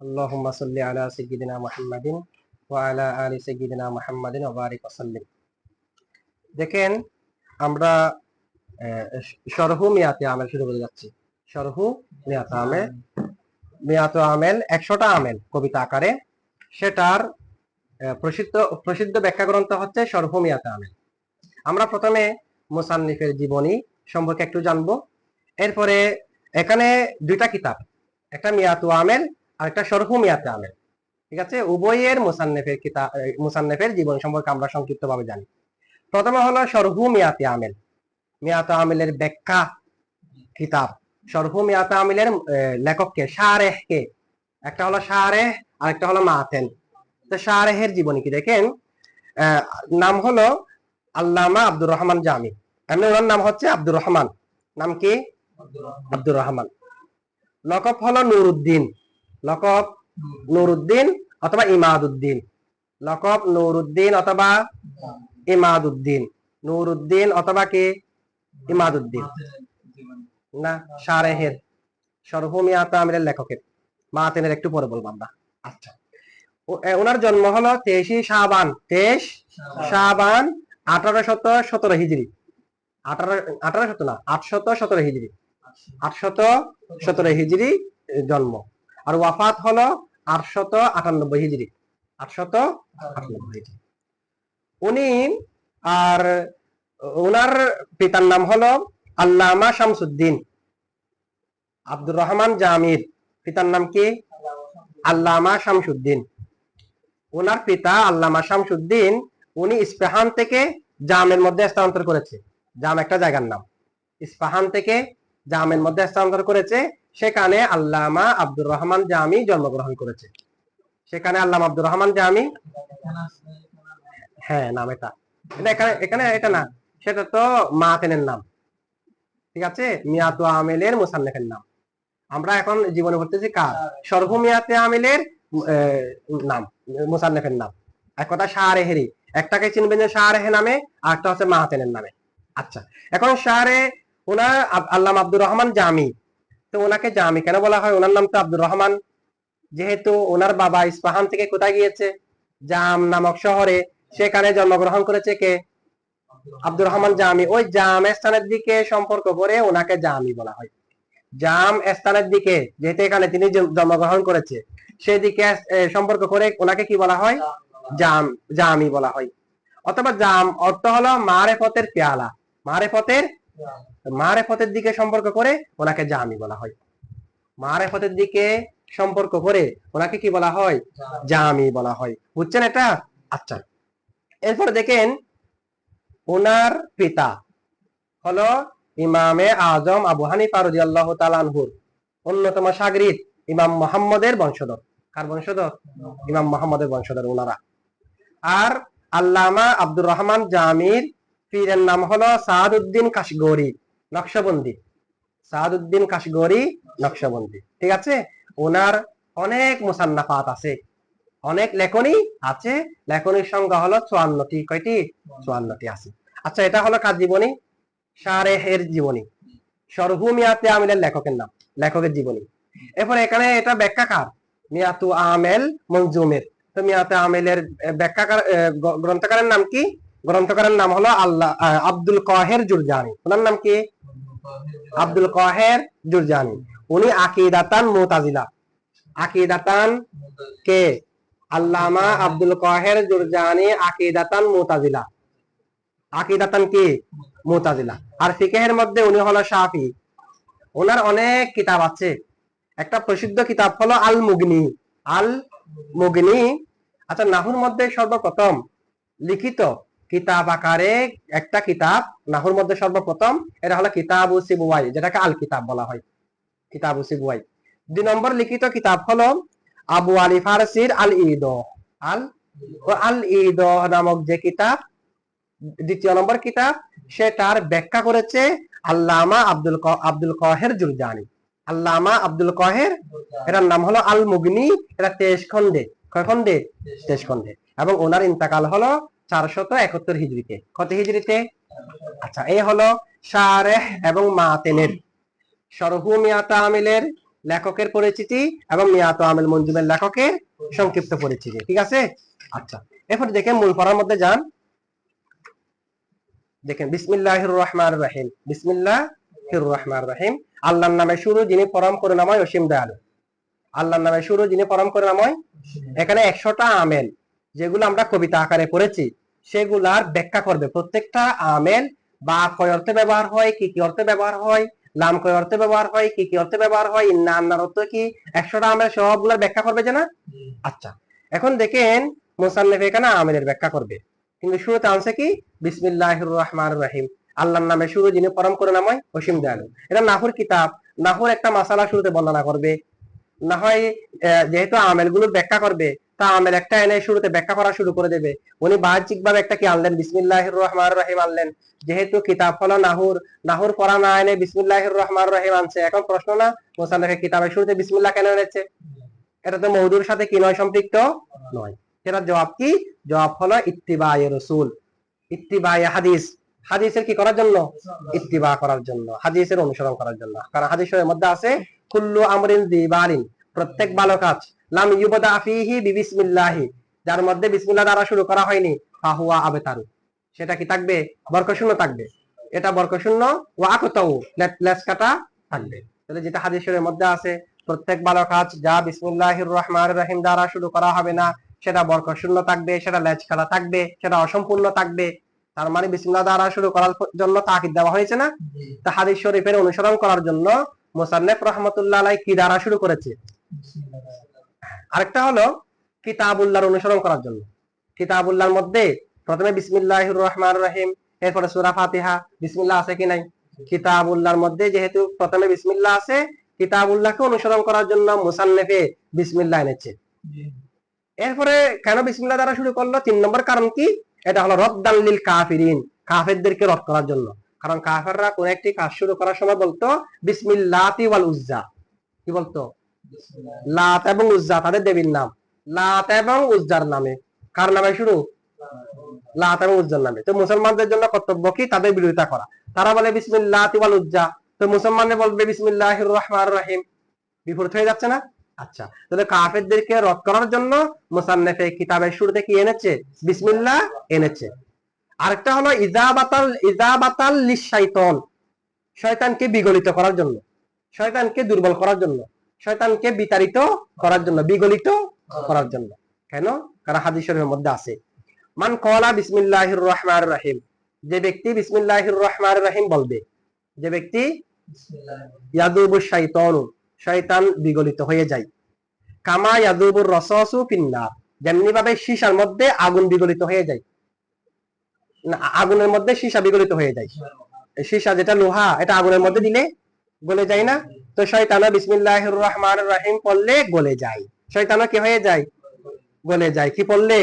اللهم صل على سيدنا محمد وعلى آل سيدنا محمد وبارك وسلم দেখেন আমরা আহ, শরহু মিয়াতে আমেল শুরু করে যাচ্ছি শরহু মিয়াতে আমেল মিয়াত আমেল একশোটা আমেল কবিতা আকারে সেটার আহ, প্রসিদ্ধ প্রসিদ্ধ ব্যাখ্যা গ্রন্থ হচ্ছে শরহু মিয়াতে আমেল আমরা প্রথমে মুসান্নিফের জীবনী সম্পর্কে একটু জানবো এরপরে এখানে দুইটা কিতাব একটা মিয়াতু আমেল আর একটা শরহু মিয়াতে ঠিক আছে? উভয়ের মুসান্নেফের কিতাব মুসান্নেফের জীবন সম্পর্কে আমরা সংক্ষিপ্তভাবে জানি। প্রথমে হলো শরহু মিয়াতে আমেল। মিয়াতে আমেলের ব্যাখ্যা কিতাব। শরহু মিয়াতে আমেলের লেখককে শারেহ কে একটা হলো শারেহ আর একটা হলো মাতেন। তো শারেহের জীবনী কি দেখেন? নাম হলো আল্লামা আব্দুর রহমান জামি। এমনি ওনার নাম হচ্ছে আব্দুর রহমান। নাম কি? আব্দুর রহমান। লকব হলো নুরুদ্দিন। লকব নুরুদ্দিন অথবা ইমাদুদ্দিন। লকব নুরুদ্দিন অথবা ইমাদুদ্দিন। নুরুদ্দিন অথবা কি? ইমাদুদ্দিন। না, শারেহের। সরহুমিয়াত আমিরের লেখকের। মাতেনের একটু পরে বলব আমরা। আচ্ছা। ওনার জন্ম হলো তেইশে শাবান, তেইশ শাবান আঠারো শত সতেরো হিজড়ি। আঠারো আঠারো শত না, আটশত সতেরো হিজড়ি। আটশত সতেরো হিজড়ি জন্ম। আর ওয়াফাত হলো আটশত আটানব্বই হিজড়ি আটশত আটানব্বই উনি আর ওনার পিতার নাম হলো আল্লামা শামসুদ্দিন আব্দুর রহমান জামির। পিতার নাম কি? আল্লামা শামসুদ্দিন। ওনার পিতা আল্লামা শামসুদ্দিন উনি ইস্পাহান থেকে জামের মধ্যে স্থানান্তর করেছে। জাম একটা জায়গার নাম। ইস্পাহান থেকে জামের মধ্যে স্থানান্তর করেছে সেখানে আল্লামা আব্দুর রহমান জামি জন্মগ্রহণ করেছে। সেখানে আল্লামা আব্দুর রহমান জামি? হ্যাঁ নাম এটা। এখানে এখানে এটা না সেটা তো মাতেনের নাম। ঠিক আছে? মিয়াতু আমেলের মুসান্নেফের নাম। আমরা এখন জীবনে পড়তেছি কার? সর্বমিয়াতে আমেলের আহ, নাম মুসান্নেফের নাম। এক কথা শাহরেহেরি একটাকে চিনবেন যে শাহরেহে নামে আর একটা হচ্ছে মাহাতেনের নামে। আচ্ছা এখন শাহরে ওনার আল্লাম আব্দুর রহমান জামি। তো ওনাকে জামি কেন বলা হয়? ওনার নাম তো আব্দুর রহমান। যেহেতু ওনার বাবা ইস্পাহান থেকে কোথায় গিয়েছে? জাম নামক শহরে। সেখানে জন্মগ্রহণ করেছে কে? আব্দুর রহমান জামি। ওই জাম স্থানের দিকে সম্পর্ক করে ওনাকে জামি বলা হয়। জাম স্থানের দিকে, যেহেতু এখানে তিনি জন্মগ্রহণ করেছে, সেদিকে সম্পর্ক করে ওনাকে কি বলা হয়? জাম, জামি বলা হয়। অথবা জাম অর্থ হলো মারেফতের পেয়ালা। মারেফতের মারেফতের দিকে সম্পর্ক করে ওনাকে জামি বলা হয়। মারেফতের দিকে সম্পর্ক করে ওনাকে কি বলা হয়? জামি বলা হয়। বুঝছেন এটা? আচ্ছা। এরপরে দেখেন, ওনার পিতা হলো ইমামে আজম আবু হানিফা রাদিয়াল্লাহু তাআলা আনহুর অন্যতম সাগরিদ ইমাম মোহাম্মদের বংশধর। কার বংশধর? ইমাম মোহাম্মদের বংশধর ওনারা। আর আল্লামা আব্দুর রহমান জামির, পীরের নাম হলো সাদউদ্দিন কাশগরি। নকশবন্দি। সাদউদ্দিন কাশগরি, নকশবন্দি। ঠিক আছে? ওনার অনেক মুসান্নাফাত আছে। অনেক লেখনী আছে। লেখনীর সংখ্যা হলো চুয়ান্নটি। কয়টি? চুয়ান্নটি আছে। আচ্ছা এটা হলো কার জীবনী? শারেহের জীবনী। সরহুমিয়াতে আমিলের লেখকের নাম, লেখকের জীবনী। এরপরে এখানে এটা ব্যাখ্যাকার মিয়াতু আমেল মঞ্জুমের। তো মিয়াতে আমেলের ব্যাখ্যাকার গ্রন্থকারের নাম কি? গ্রন্থকারের নাম হলো আল্লাহ আব্দুল কাহের জুরজানি। ওনার নাম কি? আব্দুল কাহের জুরজানি। উনি আকিদাতান মুতাজিলা। আকিদাতান কে? আল্লামা আব্দুল কাহের জুরজানি আকিদাতান মুতাজিলা। আকিদাতান কি? মুতাজিলা। আর ফিকেহের মধ্যে উনি হলো শাফি। ওনার অনেক কিতাব আছে। একটা প্রসিদ্ধ কিতাব হলো আল মুগনি আল মুগনি আচ্ছা নাহুর মধ্যে সর্বপ্রথম লিখিত কিতাব আকারে একটা কিতাব, নাহুর মধ্যে সর্বপ্রথম, এটা হলো কিতাব সিবুয়াই, যেটাকে আল কিতাব বলা হয়। কিতাব সিবুয়াই। দুই নম্বর লিখিত কিতাব হলো আবু আলী ফারসির আল ঈদ। আল আল ঈদ নামক যে কিতাব, দ্বিতীয় নম্বর কিতাব সেটার ব্যাখ্যা করেছে আল্লামা আব্দুল আব্দুল কহের জুরজানি। আল্লামা আব্দুল কহের, এটার নাম হলো আল মুগনি, এটা তেইশ খন্ডে কয় খন্ডে তেইশ খন্ডে এবং ওনার ইন্তাকাল হলো চারশত একাত্তর হিজড়িতে। কত হিজড়িতে? আচ্ছা এই হলো শারেহ এবং মাতেনের। সরহু মিয়াতা আমিলের লেখকের পরিচিতি এবং মিয়াত আমেল মঞ্জুমের লেখকের সংক্ষিপ্ত পরিচিতি, ঠিক আছে? আচ্ছা এরপর দেখেন মূল পড়ার মধ্যে যান। দেখেন, বিসমিল্লাহির রহমান রাহিম। বিসমিল্লাহির রহমান রাহিম। আল্লাহর নামে শুরু, যিনি পরম করে করুণাময় অসীম দয়ালু। আল্লাহর নামে শুরু, যিনি পরম করে করুণাময়। এখানে একশোটা আমেল, যেগুলো আমরা কবিতা আকারে পড়েছি। সেগুলার ব্যাখ্যা করবে। প্রত্যেকটা আমেল বা কয় অর্থে ব্যবহার হয়, কি কি অর্থে ব্যবহার হয় লাম কয় অর্থে ব্যবহার হয়, কি কি অর্থে ব্যবহার হয় ইন্না আন্নার অর্থ কি, একশোটা আমেল সবগুলার ব্যাখ্যা করবে যে না? আচ্ছা এখন দেখেন মুসান্নেফ এখানে আমেলের ব্যাখ্যা করবে। কিন্তু শুরুতে আনছে কি? বিসমিল্লাহির রহমান রহিম। আল্লাহর নামে শুরু, যিনি পরম করুণাময়, অসীম দয়ালু। এটা নাহুর কিতাব। নাহুর একটা মাসালা শুরুতে বর্ণনা করবে। না হয় যেহেতু আমেলগুলো ব্যাখ্যা করবে তা আমেল একটা এনে শুরুতে ব্যাখ্যা করা শুরু করে দেবে। উনি বাহ্যিক ভাবে একটা কি আনলেন? বিসমিল্লাহির রহমান রহিম আনলেন। যেহেতু কিতাব হলো নাহুর নাহুর পড়া না এনে বিসমিল্লাহির রহমান রহিম আনছে। এখন প্রশ্ন না মোসান্নেফের কিতাবের শুরুতে বিসমিল্লাহ কেন এনেছে? এটা তো মৌদুর সাথে কি নয়, সম্পৃক্ত নয়। সেটার জবাব কি? জবাব হলো ইত্তিবায়ে রসুল। ইত্তিবায়ে হাদিস। হাদিসের কি করার জন্য? ইত্তিবা করার জন্য। হাদিসের অনুসরণ করার জন্য। কারণ হাদিসের মধ্যে আছে, কুল্লু আমরিন দিবালিন প্রত্যেক ভালো কাজ। লাম ইউবদা ফিহি বিবিসমিল্লাহি। যার মধ্যে বিসমিল্লাহ দ্বারা শুরু করা হয়নি, ফাহুয়া আবেতারু। সেটা কি থাকবে? বরকশূন্য থাকবে। এটা বরকশূন্য ও আকতাউ লেস কাটা থাকবে। তাহলে যেটা হাদিসের মধ্যে আছে, প্রত্যেক ভালো কাজ যা বিসমিল্লাহির রহমানির রহিম দ্বারা শুরু করা হবে না, সেটা বরকশূন্য থাকবে, সেটা লেজ খেলা থাকবে, সেটা অসম্পূর্ণ থাকবে। তার মানে বিসমিল্লাহ দ্বারা শুরু করার জন্য তাকিদ দেওয়া হয়েছে না? তা হাদিস শরীফের অনুসরণ করার জন্য মোসান্নেফ রহমতুল্লাহ আলাই কি দ্বারা শুরু করেছে? আরেকটা হলো কিতাবুল্লাহর অনুসরণ করার জন্য। কিতাবুল্লাহর মধ্যে প্রথমে বিসমিল্লাহির রহমান রহিম এরপরে সূরা ফাতিহা। বিসমিল্লাহ আছে কি নাই? কিতাবুল্লাহর মধ্যে যেহেতু প্রথমে বিসমিল্লাহ আছে কিতাবুল্লাহকে অনুসরণ করার জন্য মুসান্নেফে বিসমিল্লাহ এনেছে। এরপরে কেন বিসমিল্লাহ দ্বারা শুরু করল? তিন নম্বর কারণ কি? এটা হলো রদ্দাল্লিল কাফিরিন কাফেরদেরকে রদ করার জন্য। কারণ কাফেররা কোন একটি কাজ শুরু করার সময় বলতো বিসমিল্লাতি ওয়াল উজ্জা। কি বলতো? লাত এবং উজ্জা, তাদের দেবীর নাম। লাত এবং উজ্জার নামে। কার নামে শুরু? লাত এবং উজ্জার নামে। তো মুসলমানদের জন্য কর্তব্য কি? তাদের বিরোধিতা করা। তারা বলে বিসমিল্লাতি ওয়াল উজ্জা। তো মুসলমানরা বলবে, বিসমিল্লাহির রহমানির রহিম। বিপরীত হয়ে যাচ্ছে না? আচ্ছা তাহলে কাফেরদেরকে রদ করার জন্য মুসান্নেফে কিতাবের শুরুতে কি এনেছে? বিসমিল্লাহ এনেছে। আরেকটা হলো ইজাবাতাল ইজাবাতাল লিশাইতন শয়তানকে বিগলিত করার জন্য। শয়তানকে দুর্বল করার জন্য। শয়তানকে বিতাড়িত করার জন্য বিগলিত করার জন্য। কেন? কারণ হাদিস শরীফের মধ্যে আছে। মান কলা বিসমিল্লাহির রহমানির রহিম। যে ব্যক্তি বিসমিল্লাহির রহমানির রহিম বলবে যে ব্যক্তি ইয়াদুবু শাইতানু শয়তান বিগলিত হয়ে যায়। কামা ইয়াদুবুর রসসু ফিন্নার। যেমনি ভাবে সীসার মধ্যে আগুন বিগলিত হয়ে যায়। না, আগুনের মধ্যে সীসা বিগলিত হয়ে যায়। সীসা যেটা লোহা এটা আগুনের মধ্যে দিলে গলে যায় না? তো শয়তানা বিসমিল্লাহির রহমানির রহিম পড়লে গলে যায়। শয়তানা কি হয়ে যায়? গলে যায়। কি পড়লে?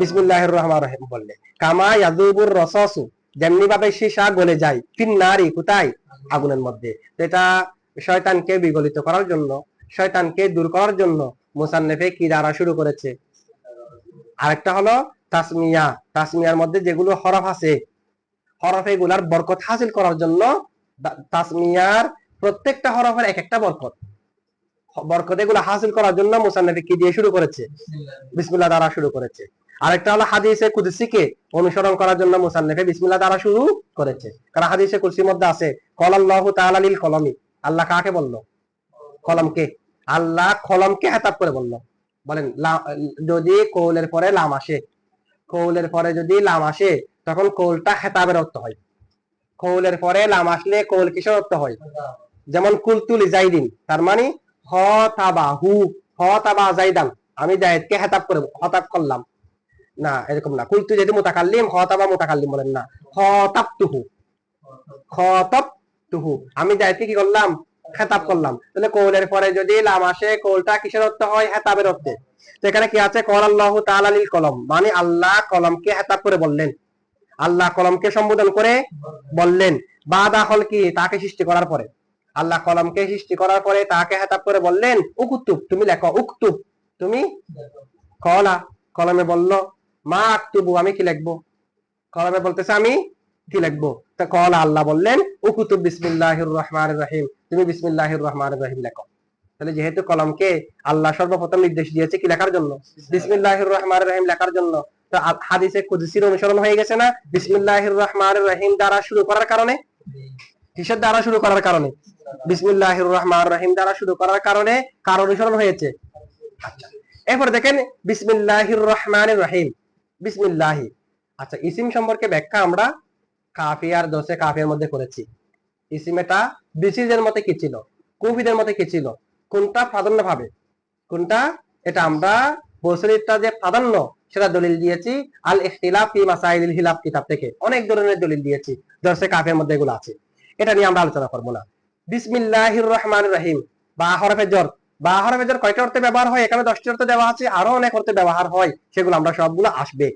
বিসমিল্লাহির রহমান রহিম বললে কামা ইয়াদুবুর রসসু যেমনি ভাবে সীসা গলে যায়। ফিন্নারি, কোথায়? আগুনের মধ্যে। এটা শয়তানকে বিগলিত করার জন্য, শয়তানকে দূর করার জন্য মুসান্নেফে কি দ্বারা শুরু করেছে? আরেকটা হলো তাসমিয়া। তাসমিয়ার মধ্যে যেগুলো হরফ আছে, হরফ এগুলার বরকত হাসিল করার জন্য তাসমিয়ার প্রত্যেকটা হরফের এক একটা বরকত। বরকত এগুলো হাসিল করার জন্য মুসান্নেফে কি দিয়ে শুরু করেছে? বিসমিল্লাহ দ্বারা শুরু করেছে। আরেকটা হলো হাদিসে কুদসিকে অনুসরণ করার জন্য মুসান্নেফে বিসমিল্লাহ দ্বারা শুরু করেছে। কারণ হাদিসে কুরসির মধ্যে আছে, কলাল্লাহু তাআলা লিল কলমি আল্লাহ কাকে বলল? কলমকে। আল্লাহ কলমকে হেতাব করে বলল। বলেন যদি কৌলের পরে লাম আসে, কৌলের পরে যদি লাম আসে, তখন কৌলটা হেতাবের অর্থ হয়। কৌলের পরে লাম আসলে কৌল কিসের অর্থ হয়? যেমন কুলতুল জাইদিন, তার মানে হ হু, হ তাবা জাইদান। আমি জায়েদকে হেতাব করে, হতাব করলাম। না, এরকম না। কুলতু যদি মুতাকাল্লিম, হ তাবা মুতাকাল্লিম বলেন না। হ তুহু তাপ তুহু আমি জায়েদকে কি করলাম? হেতাব করলাম। তাহলে কৌলের পরে যদি লাম আসে, কৌলটা কিসের অর্থ হয়? হেতাবের অর্থে। তো এখানে কি আছে? কল আল্লাহ তাআলা লিল কলম। মানে আল্লাহ কলমকে হেতাব করে বললেন। আল্লাহ কলমকে সম্বোধন করে বললেন। বা দাখল কি? তাকে সৃষ্টি করার পরে। আল্লাহ কলমকে সৃষ্টি করার পরে তাকে হেতাব করে বললেন উকুতুব তুমি লেখো উক্তুব তুমি কলা। কলমে বলল, মা আক্তুবু, আমি কি লিখব? কলমে বলতেছে, আমি কি লিখব? তা কলা আল্লাহ বললেন উকুতুব বিসমিল্লাহির রহমানির রহিম, তুমি বিসমিল্লাহির রহমানির রহিম লেখো। তাহলে যেহেতু কলমকে আল্লাহ সর্বপ্রথম নির্দেশ দিয়েছে কি লেখার জন্য? বিসমিল্লাহির রহমানির রহিম লেখার জন্য। তো হাদিসে কুদসির অনুসরণ হয়ে গেছে না? বিসমিল্লাহির রহমানির রহিম দ্বারা শুরু করার কারণে? কিসের দ্বারা শুরু করার কারণে? বিসমিল্লাহির রহমানির রহিম দ্বারা শুরু করার কারণে কার অনুসরণ হয়েছে। আচ্ছা এরপর দেখেন বিসমিল্লাহির রহমানির রহিম বিসমিল্লাহি। আচ্ছা ইসিম সম্পর্কে ব্যাখ্যা আমরা কাফিয়ার দোষে কাফিয়ার মধ্যে করেছি। ইসিম এটা বিসিজের মতে কি ছিল? কুফিদের মতে কি ছিল? কোনটা প্রাধান্য ভাবে কোনটা? এটা আমরা বসরিটা যে প্রাধান্য, সেটা দলিল দিয়েছি। আল ইখতিলাফ ফি মাসাইলিল হিলাফ কিতাব থেকে। অনেক ধরনের দলিল দিয়েছি। দর্শে কাফের মধ্যে এগুলো আছে। এটা নিয়ে আমরা আলোচনা করব না। বিসমিল্লাহির রহমানির রহিম। বা হরফে জর বা হরফে জর কয়টা অর্থে ব্যবহার হয়? এখানে দশটি অর্থে দেওয়া আছে, আরও অনেক অর্থে ব্যবহার হয়, সেগুলো আমরা সবগুলো আসবে।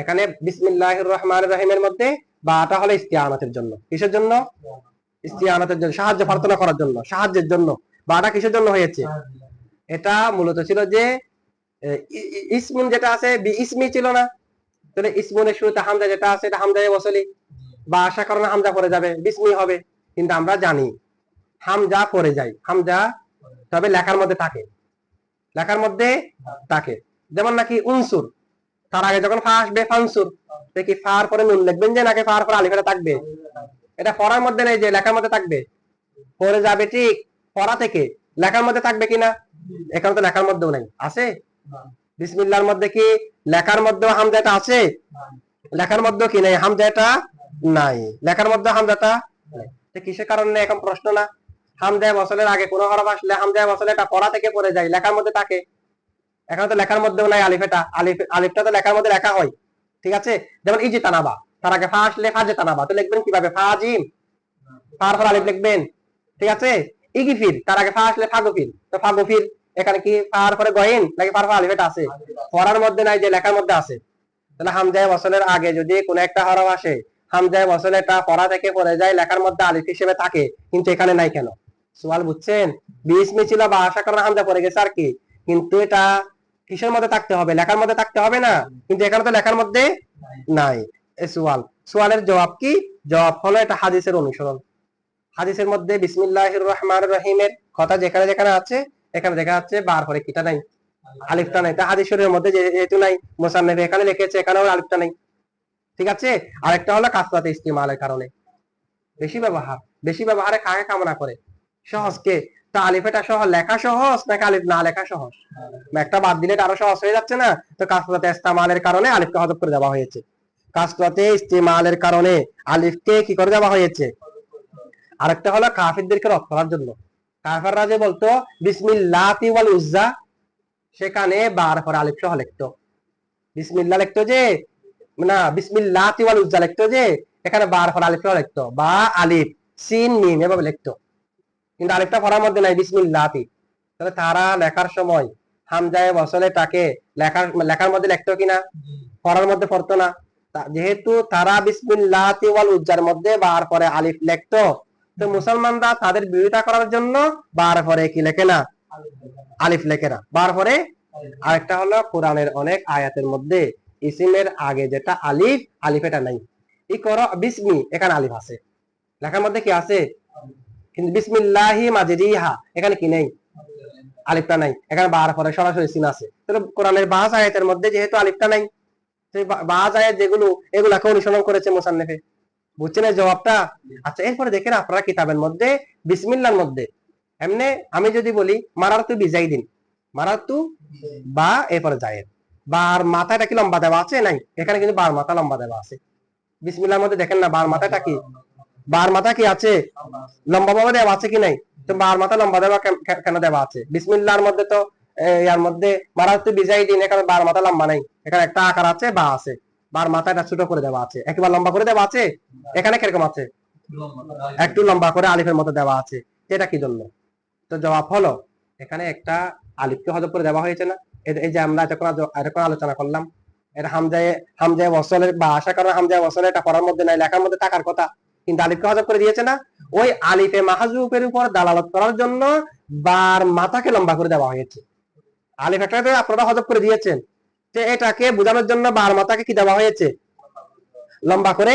এখানে বিসমিল্লাহির রহমানির রহিমের মধ্যে বাটা হলো ইস্তিয়ানাতের জন্য। কিসের জন্য? ইস্তিয়ানাতের জন্য। সাহায্য প্রার্থনা করার জন্য, সাহায্যের জন্য। বাটা কিসের জন্য হয়েছে? এটা মূলত ছিল যে ইসমুন যেটা আছে বি ইসমি ছিল না। তাহলে ইসমুনের শুরুতে হামজা যেটা আছে, এটা হামজায় বসলি। বা আশা কারণে হামজা পড়ে যাবে, বিসমি হবে। কিন্তু আমরা জানি হামজা পড়ে যায় হামজা তবে লেখার মধ্যে থাকে। লেখার মধ্যে থাকে। যেমন নাকি উনসুর, তার আগে যখন ফা আসবে ফানসুর কি ফার পরে নুন লিখবেন যে নাকি ফার পরে আলিফেটা থাকবে। এটা পড়ার মধ্যে নেই যে লেখার মধ্যে থাকবে। পড়ে যাবে ঠিক পড়া থেকে। লেখার মধ্যে থাকবে কিনা? এখানে তো লেখার মধ্যেও নাই। আছে? বিসমিল্লার মধ্যে কি? লেখার মধ্যেও হামজাটা আছে? লেখার মধ্যেও কি নাই? হামজাটা নাই। লেখার মধ্যে হামজাটা কিসের কারণে? এখন প্রশ্ন না। হামজায় বসলের আগে কোনো হরফ আসলে হামজায় বসলে এটা পড়া থেকে পড়ে যায়, লেখার মধ্যে থাকে এখন তো লেখার মধ্যেও নাই আলিফেটা আলিফ, আলিফটা তো লেখার মধ্যে লেখা হয়, ঠিক আছে? যেমন ইজি তানাবা, তার আগে ফা আসলে ফাজে তানাবা, তো লিখবেন কীভাবে? ফাজিম ফার ফর আলিফ লিখবেন, ঠিক আছে? ইগিফির, তার আগে ফা আসলে ফাগফির তো ফাগফির এখানে কি ফার পরে গয়েন নাকি ফার ফর আলিফ, এটা আছে। পড়ার মধ্যে নাই যে লেখার মধ্যে আছে। তাহলে হামজায় বসলের আগে যদি কোনো একটা হরফ আসে হামজায় বসলে এটা পড়া থেকে পড়ে যায়, লেখার মধ্যে আলিফ হিসেবে থাকে, কিন্তু এখানে নাই কেন? সোয়াল বুঝছেন? বিস্মি ছিল বা আশা করার হামজা পড়ে গেছে আর কি। কিন্তু এটা কিসের মধ্যে থাকতে হবে? লেখার মধ্যে থাকতে হবে না? কিন্তু এখানে তো লেখার মধ্যে নাই। সোয়াল সোয়ালের জবাব কি? জবাব হলো এটা হাদিসের অনুসরণ। হাদিসের মধ্যে বিসমিল্লাহির রহমানির রহিমের কথা যেখানে যেখানে আছে, এখানে দেখা যাচ্ছে বার করে কিটা নাই, আলিফটা নাই। তা হাদিস শরীরের মধ্যে যেহেতু নাই, মোসান্নেফ এখানে লিখেছে, এখানেও আলিফটা নাই। ঠিক আছে? আরেকটা হলো কাসরাতে ইস্তেমালের কারণে। বেশি ব্যবহার, বেশি ব্যবহারে কাকে কামনা করে? সহজকে তা আলিফেটা সহ লেখা সহজ নাকি আলিফ না লেখা সহজ? একটা বাদ দিলে আরও সহজ হয়ে যাচ্ছে না? তো কাসরাতে ইস্তেমালের কারণে আলিফকে হজব করে দেওয়া হয়েছে। কাসরাতে ইস্তেমালের কারণে আলিফকে কি করে দেওয়া হয়েছে? আরেকটা হলো কাফিরদেরকে রদ করার জন্য। কাফাররা যে বলতো বিসমিল্লাহি ওয়াল উজ্জা সেখানে বার পর আলিফ সহ লিখতো। বিসমিল্লাহ লিখতো যে, না বিসমিল্লাহি ওয়াল উজ্জা লিখতো যে, এখানে বার পর আলিফ সহ লিখতো। বা আলিফ, সিন, মিম, এভাবে লিখতো। কিন্তু আলিফটা পড়ার মধ্যে নাই, বিসমিল্লাহি। তাহলে তারা লেখার সময় হামজায়ে বসলে তাকে লেখার লেখার মধ্যে লিখতো কিনা পড়ার মধ্যে পড়তো না। যেহেতু তারা বিসমিল্লাহি ওয়াল উজ্জার মধ্যে বার পরে আলিফ লিখতো, তো মুসলমানরা তাদের বিরোধিতা করার জন্য বার পরে কি লেখে না? আলিফ লেখে না। বার পরে আরেকটা হলো কোরআনের অনেক আয়াতের মধ্যে ইসিমের আগে যেটা আলিফ আলিফ এটা নাই। ই কর, বিসমি, এখানে আলিফ আছে। লেখার মধ্যে কি আছে? কিন্তু বিসমিল্লাহি মাজরিহা, এখানে কি নেই? আলিফটা নাই। এখানে বার পরে সরাসরি সিন আছে। তাহলে কোরআনের বাস আয়াতের মধ্যে যেহেতু আলিফটা নাই সেই বাহাজ আয়াত যেগুলো, এগুলাকে অনুসরণ করেছে মোসান্নেফে। বুঝছেন জবাবটা? আচ্ছা এরপরে দেখেন আপনারা কিতাবের মধ্যে, বিসমিল্লার মধ্যে। এমনি আমি যদি বলি মারার তু বিজাই দিন মারার তু বা এরপরে জায়েদ। বার মাথাটা কি লম্বা দেওয়া আছে? নাই। এখানে কিন্তু বার মাথা লম্বা দেওয়া আছে। বিসমিল্লার মধ্যে দেখেন না, বার মাথাটা কি? বার মাথা কি আছে লম্বা ভাবে দেওয়া আছে কি নাই তো বার মাথা লম্বা দেওয়া কেন- দেওয়া আছে বিসমিল্লার মধ্যে তো ইয়ার মধ্যে মারার তু বিজাই দিন এখানে বার মাথা লম্বা নাই এখানে একটা আকার আছে বা আছে বার মাথাটা ছোট করে দেওয়া আছে একেবারে লম্বা করে দেওয়া আছে এখানে কীরকম আছে একটু লম্বা করে আলিফের মতো দেওয়া আছে এটা কি জন্য তো জবাব হলো এখানে একটা আলিফকে হজব করে দেওয়া হয়েছে না? এই- যে আমরা এতক্ষণ এতক্ষণ আলোচনা করলাম এটা হামজায় হামজায় বসলের বা আশা করা হামজায় বসলের এটা পড়ার মধ্যে নাই, লেখার মধ্যে থাকার কথা। কিন্তু আলিফকে হজব করে দিয়েছে না? ওই আলিফে মাহাজুবের উপর দালালত করার জন্য বার মাথাকে লম্বা করে দেওয়া হয়েছে। আলিফ একটা আপনারা হজব করে দিয়েছেন। যে এটাকে বোঝানোর জন্য বার মাথাকে কি দেওয়া হয়েছে? লম্বা করে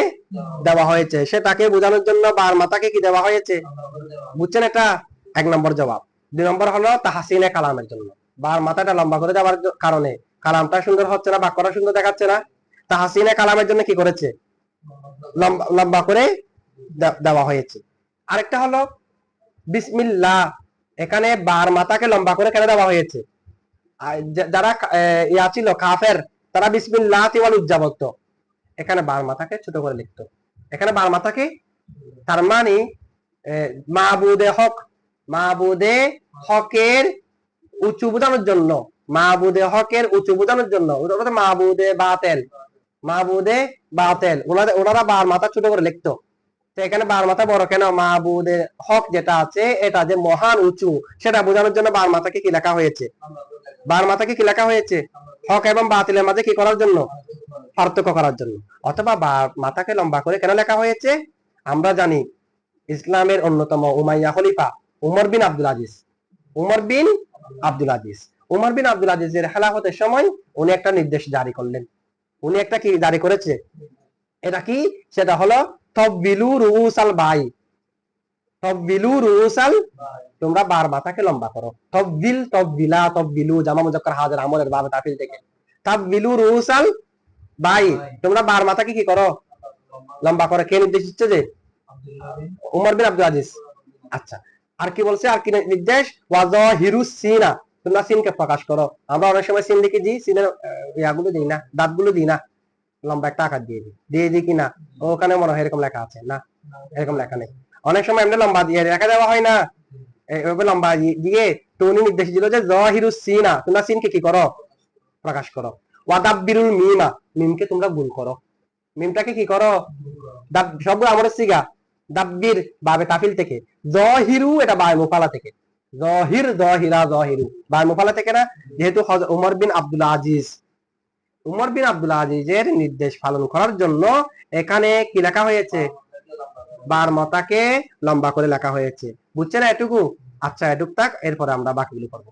দেওয়া হয়েছে। সেটাকে বোঝানোর জন্য বার মাথাকে কি দেওয়া হয়েছে? বুঝছেন এটা? এক নম্বর জবাব। দুই নম্বর হলো তাহাসিনে কালামের জন্য। বার মাথাটা লম্বা করে দেওয়ার কারণে। কালামটা সুন্দর হচ্ছে না, বাক্যটা সুন্দর দেখাচ্ছে না। তাহাসিনে কালামের জন্য কি করেছে? লম্বা লম্বা করে দেওয়া হয়েছে। আরেকটা হলো, বিসমিল্লাহ। এখানে বার মাথাকে লম্বা করে কেন দেওয়া হয়েছে? যারা ইয়া ছিল, কাফের, তারা বিসমিল্লাহ তিওয়াল উজ্জাবত। এখানে বার মাথাকে ছোট করে লিখতো। এখানে বার মাথাকে, তার মানে মাহবুদে হক। মাহবুদে হকের উঁচু বোঝানোর জন্য। মাহবুদে হকের উঁচু বোঝানোর জন্য। মাহবুদে বাতেল। মাহবুদে বাতেল। ওনাদের ওনারা বার মাথা ছোট করে লিখতো। তো এখানে বার মাথা বড় কেন? মাহবুদে হক যেটা আছে, এটা যে মহান উঁচু, সেটা বোঝানোর জন্য বার মাথাকে কি লেখা হয়েছে? বার মাথাকে কি লেখা হয়েছে? হক এবং বাতিলের মাঝে কি করার জন্য? পার্থক্য করার জন্য। অথবা বার মাথাকে লম্বা করে কেন লেখা হয়েছে? আমরা জানি ইসলামের অন্যতম উমাইয়া খলিফা Umar bin Abdul Aziz. Umar bin Abdul Aziz. Umar bin Abdul আজিজের খেলাফতের সময় উনি একটা নির্দেশ জারি করলেন। উনি একটা কি জারি করেছে? এটা কি? সেটা হলো তোমরা বার মাথাকে লম্বা করো। জামা হাজার আমলের বাবে তাফিল থেকে। রুউসাল বাই। তোমরা বার মাথাকে কি করো? লম্বা করো। কে নির্দেশ দিচ্ছে যে? Umar bin Abdul Aziz. আচ্ছা। আর কি বলছে? আর কি নির্দেশ? ওয়াজাহিরু সিনা। তোমরা সিনকে প্রকাশ করো। আমরা অনেক সময় সিন লিখে দিই সিনের ইয়াগুলো দিই না, দাঁতগুলো দিই না। লম্বা একটা আকার দিয়ে দিই। দিয়ে দিই কিনা? ওখানে মনে হয় এরকম লেখা আছে, না? এরকম লেখা নেই। অনেক সময় এমনি লম্বা দিয়ে রেখা দেওয়া হয় না। এভাবে লম্বা দিয়ে উনি নির্দেশ দিল যে জহিরু সিনা, তোমরা সিনকে কি করো? প্রকাশ করো। ওয়াদাব্বিরুল মিমা, মিমকে তোমরা গুণ করো। মিমটাকে কি করো? সবগুলো আমাদের সিগা। দাব্বির বাবে কাফিল থেকে। জহিরু এটা বায় মুফালা থেকে। জহির, জহিরা, জহিরু। বায় মুফালা থেকে না? যেহেতু হজ- Umar bin Abdul Aziz. Umar bin Abdul আজিজের নির্দেশ পালন করার জন্য এখানে কি লেখা হয়েছে? বার মতাকে লম্বা করে লেখা হয়েছে। বুঝছে না এটুকু? আচ্ছা এটুক থাক, এরপরে আমরা বাকিগুলো করব।